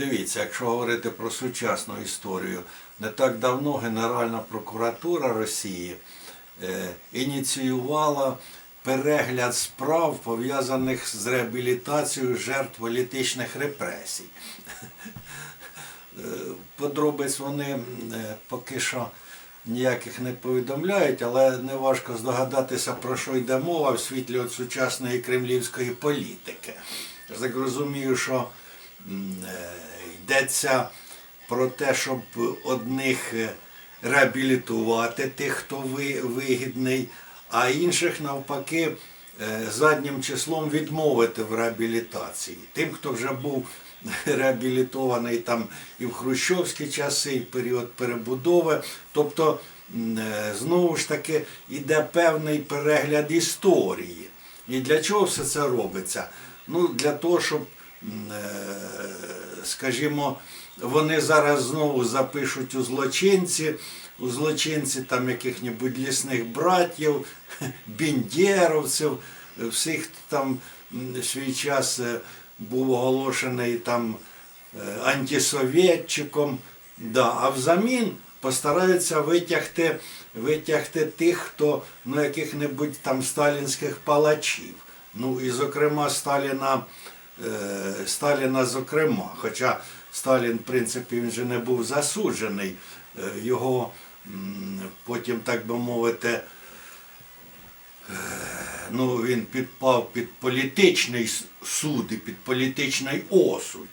дивіться, якщо говорити про сучасну історію, не так давно Генеральна прокуратура Росії е, ініціювала перегляд справ, пов'язаних з реабілітацією жертв політичних репресій. Е, Подробиць вони е, поки що ніяких не повідомляють, але неважко здогадатися, про що йде мова в світлі от сучасної кремлівської політики. Я так розумію, що йдеться про те, щоб одних е, реабілітувати, тих, хто вигідний, а інших навпаки е, заднім числом відмовити в реабілітації. Тим, хто вже був реабілітований там і в хрущовські часи, і період перебудови. Тобто, е, знову ж таки, йде певний перегляд історії. І для чого все це робиться? Ну, для того, щоб, е, скажімо, вони зараз знову запишуть у злочинці, у злочинці там яких-небудь лісних братів, біндєровців, всіх хто там в свій час е, був оголошений там е, антисовєтчиком. Да, а взамін постараються витягти, витягти тих, хто ну, яких-небудь там сталінських палачів. Ну і зокрема Сталіна, е, Сталіна зокрема. Хоча Сталін, в принципі, він же не був засуджений, е, його потім, так би мовити, ну, він підпав під політичний суд і під політичний осуд.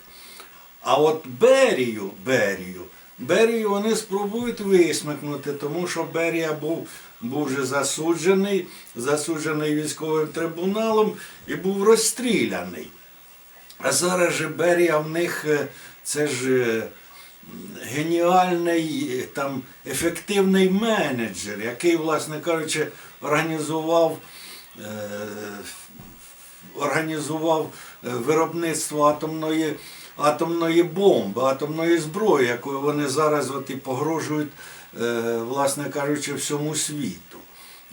А от Берію, Берію, Берію вони спробують висмикнути, тому що Берія був, був вже засуджений, засуджений військовим трибуналом і був розстріляний. А зараз же Берія в них е, це ж е, геніальний, е, там, ефективний менеджер, який, власне кажучи, організував, організував виробництво атомної, атомної бомби, атомної зброї, якою вони зараз от і погрожують, власне кажучи, всьому світу.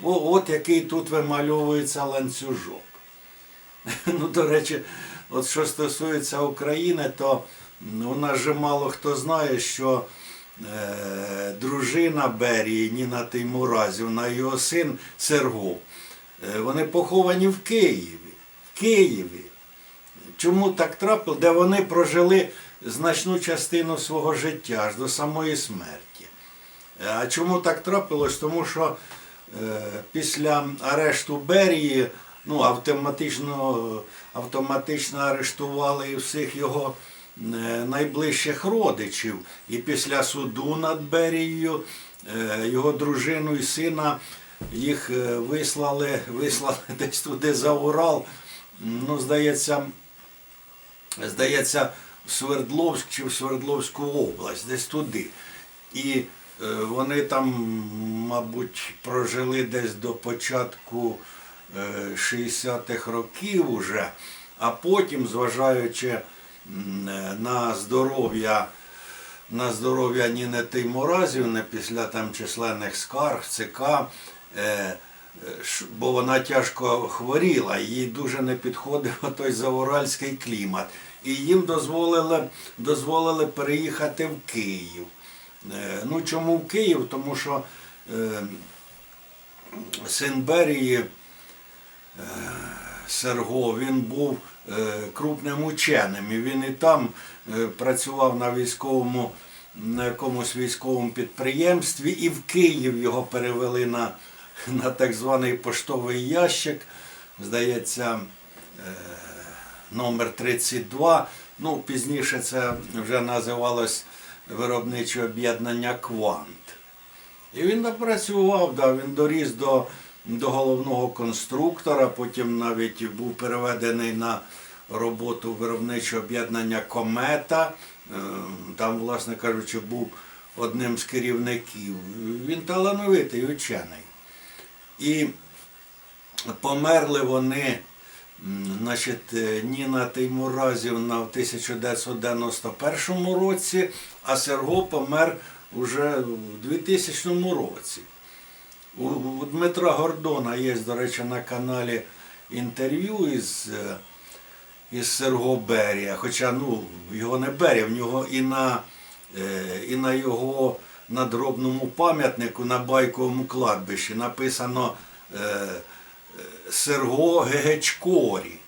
О, от який тут вимальовується ланцюжок. Ну, до речі, от що стосується України, то у нас же мало хто знає, що е, дружина Берії Ніна Теймуразівна і його син Серго, е, вони поховані в Києві. В Києві. Чому так трапило? Де вони прожили значну частину свого життя аж до самої смерті. Е, А чому так трапилось? Тому що е, після арешту Берії ну, автоматично, автоматично арештували і всіх його е, найближчих родичів. І після суду над Берією е, його дружину і сина їх е, вислали, вислали десь туди за Урал. Ну, здається, здається, в Свердловськ чи в Свердловську область, десь туди. І вони там, мабуть, прожили десь до початку 60-х років уже, а потім, зважаючи на здоров'я на здоров'я Ніни Теймуразівни після там численних скарг, ЦК, е, бо вона тяжко хворіла, їй дуже не підходив той зауральський клімат. І їм дозволили, дозволили переїхати в Київ. Е, Ну чому в Київ? Тому що е, син е, Серго, він був е, крупним ученим, і він і там е, працював на військовому, на якомусь військовому підприємстві, і в Київ його перевели на, на так званий поштовий ящик, здається, е, номер 32. Ну, пізніше це вже називалось виробниче об'єднання Квант. І він напрацював, да, він доріс до, до головного конструктора, потім навіть був переведений на роботу виробничого об'єднання Комета. Е, Там, власне кажучи, був одним з керівників. Він талановитий учений. І померли вони, значить, е, Ніна Теймуразівна в 1991 році, а Серго помер уже в 2000 році. У, Дмитра Гордона є, до речі, на каналі інтерв'ю із, е, із Серго Берія. Хоча ну, його не Берія, в нього і на, е, і на його надробному пам'ятнику на байковому кладбищі написано е, Серго Гегечкорі.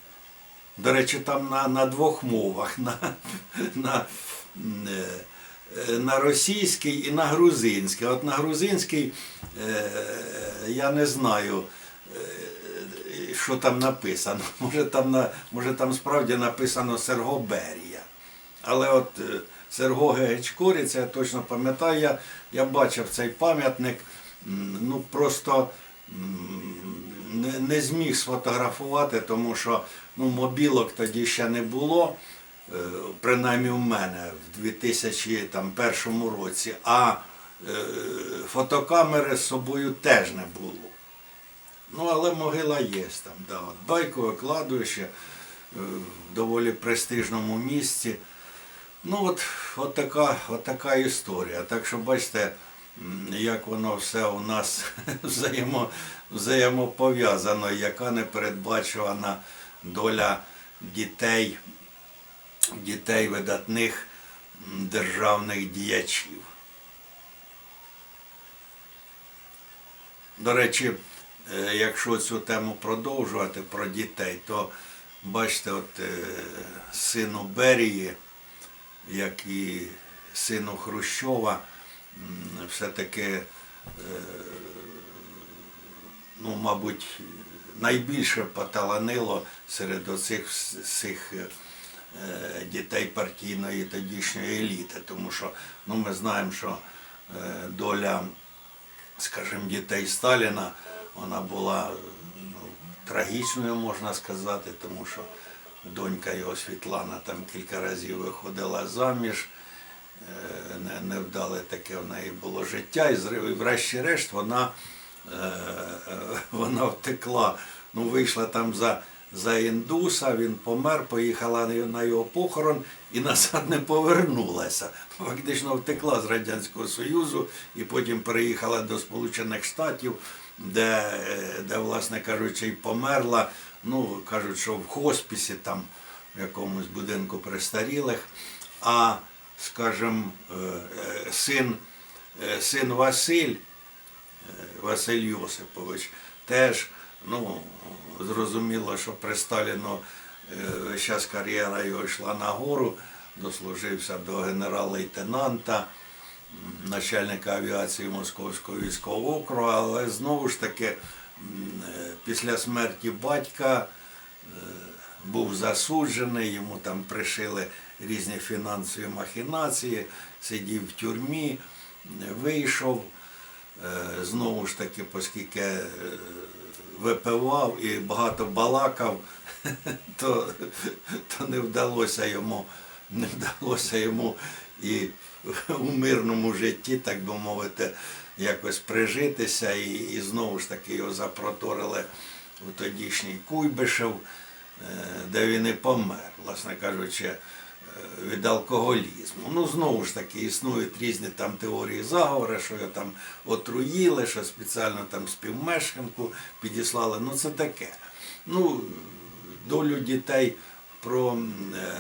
До речі, там на, на двох мовах. На, на, на російський і на грузинський. От на грузинський е, я не знаю, е, що там написано. Може там, на, може там справді написано Серго Берія. Але от е, Серго Гегечкорі, це я точно пам'ятаю, я, я бачив цей пам'ятник, ну просто не, не зміг сфотографувати, тому що ну, мобілок тоді ще не було, е, принаймні у мене в 2001 році, а е, фотокамери з собою теж не було. Ну, але могила є там, да. Байкове кладовище е, в доволі престижному місці. Ну, от, от, така, от така історія. Так що бачите, як воно все у нас взаємо, взаємопов'язано, яка непередбачувана доля дітей, дітей видатних державних діячів. До речі, е, якщо цю тему продовжувати про дітей, то бачите, от е, сину Берії, як і сину Хрущова, все-таки, е, ну, мабуть, найбільше поталанило серед оцих вс- всіх дітей партійної тодішньої еліти, тому що ну, ми знаємо, що е, доля скажімо, дітей Сталіна, вона була ну, трагічною, можна сказати, тому що донька його Світлана там кілька разів виходила заміж, е, невдале таке в неї було життя, і врешті-решт вона, е, е, вона втекла. Ну, вийшла там за, за індуса, він помер, поїхала на його- похорон і назад не повернулася. Фактично втекла з Радянського Союзу і потім переїхала до Сполучених Штатів, де, де власне кажучи, і померла. Ну, кажуть, що в хоспісі, там, в якомусь будинку престарілих. А, скажімо, е, е, син, е, син Василь, Василь Йосипович, теж, ну, зрозуміло, що при Сталіну е, зараз кар'єра його йшла нагору, дослужився до генерал-лейтенанта, начальника авіації Московського військового округу, але знову ж таки е, після смерті батька е, був засуджений, йому там пришили різні фінансові махінації, сидів в тюрмі, е, вийшов. Е, Знову ж таки, оскільки е, випивав і багато балакав, то, то не вдалося йому, не вдалося йому і у мирному житті, так би мовити, якось прижитися, і, і знову ж таки його запроторили у тодішній Куйбишев, е, де він і помер, власне кажучи, від алкоголізму. Ну, знову ж таки, існують різні там теорії заговори, що його там отруїли, що спеціально там співмешканку підіслали. Ну, це таке. Ну, долю дітей про е,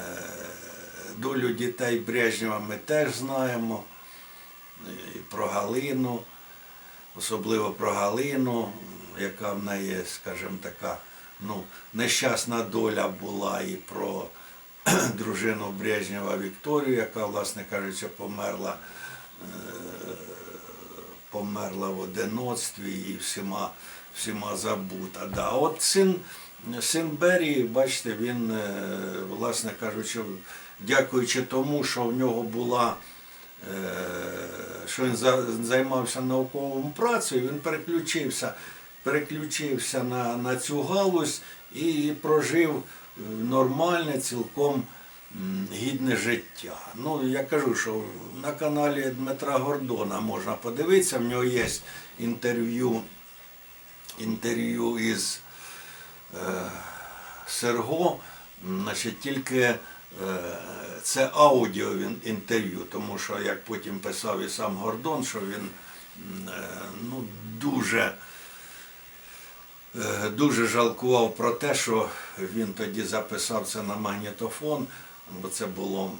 долю дітей Брежнєва ми теж знаємо. І про Галину, особливо про Галину, яка в неї, скажімо, така ну, нещасна доля була, і про дружину Брежнєва Вікторію, яка, власне кажучи, померла, е, померла в одиноцтві і всіма, всіма забута. Да. От син, син Берії, бачите, він, е, власне кажучи, дякуючи тому, що в нього була е, що він за- займався науковою працею, він переключився, переключився на, на цю галузь і прожив нормальне, цілком гідне життя. Ну, я кажу, що на каналі Дмитра Гордона можна подивитися, в нього є інтерв'ю, інтерв'ю із е, Серго, значить, тільки е, це аудіо інтерв'ю, тому що, як потім писав і сам Гордон, що він е, ну, дуже дуже жалкував про те, що він тоді записав це на магнітофон, бо це було,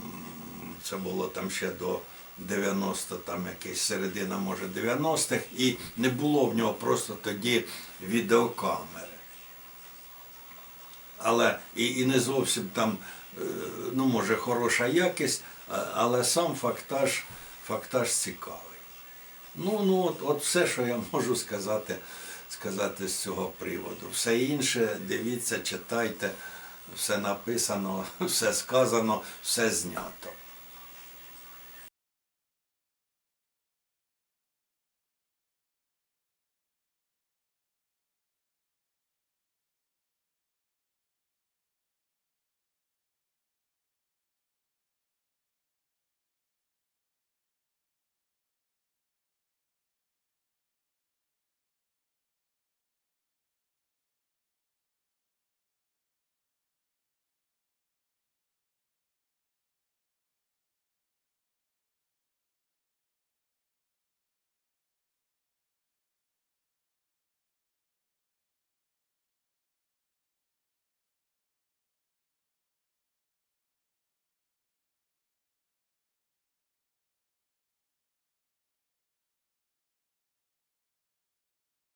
це було там ще до 90, там якась середина, може 90-х, і не було в нього просто тоді відеокамери. Але і, і не зовсім там, е, ну може, хороша якість, але сам фактаж, фактаж цікавий. Ну, ну от, от все, що я можу сказати, сказати з цього приводу. Все інше, дивіться, читайте, все написано, все сказано, все знято.